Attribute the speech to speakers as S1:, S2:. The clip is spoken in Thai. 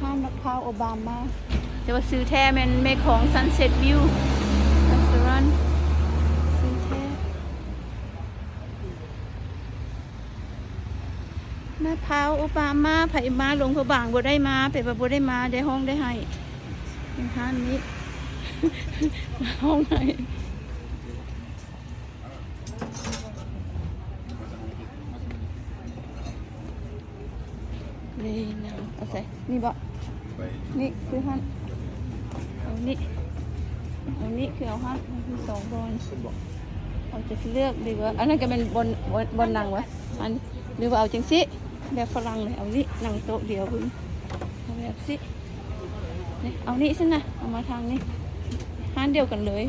S1: ห้างมะพร้าวโอบามาแต่ว่าซื้อแท้มันเมของ Sunset View Restaurant ซื้อแท้มะพร้าวโอบามาไผ่มาลงพระบางบ่ได้มาไปบ่บ่ได้มาได้ห้องได้ให้เป็นห้างนี้ห้องไหน นี่นะเอาใส่นี่บ่นี่คือฮันเอานี่เอานี่คือเอาฮันมีสองบอลเอาจะเลือกดีกว่าอันนั้นก็เป็นบนบนบนนังวะอันหรือว่าเอาจังสิแบบฝรั่งเลยเอานี่นั่งโต๊ะเดียวคุณเอาแบบสินี่เอานี่สินะเอามาทางนี้ฮันเดียวกันเลย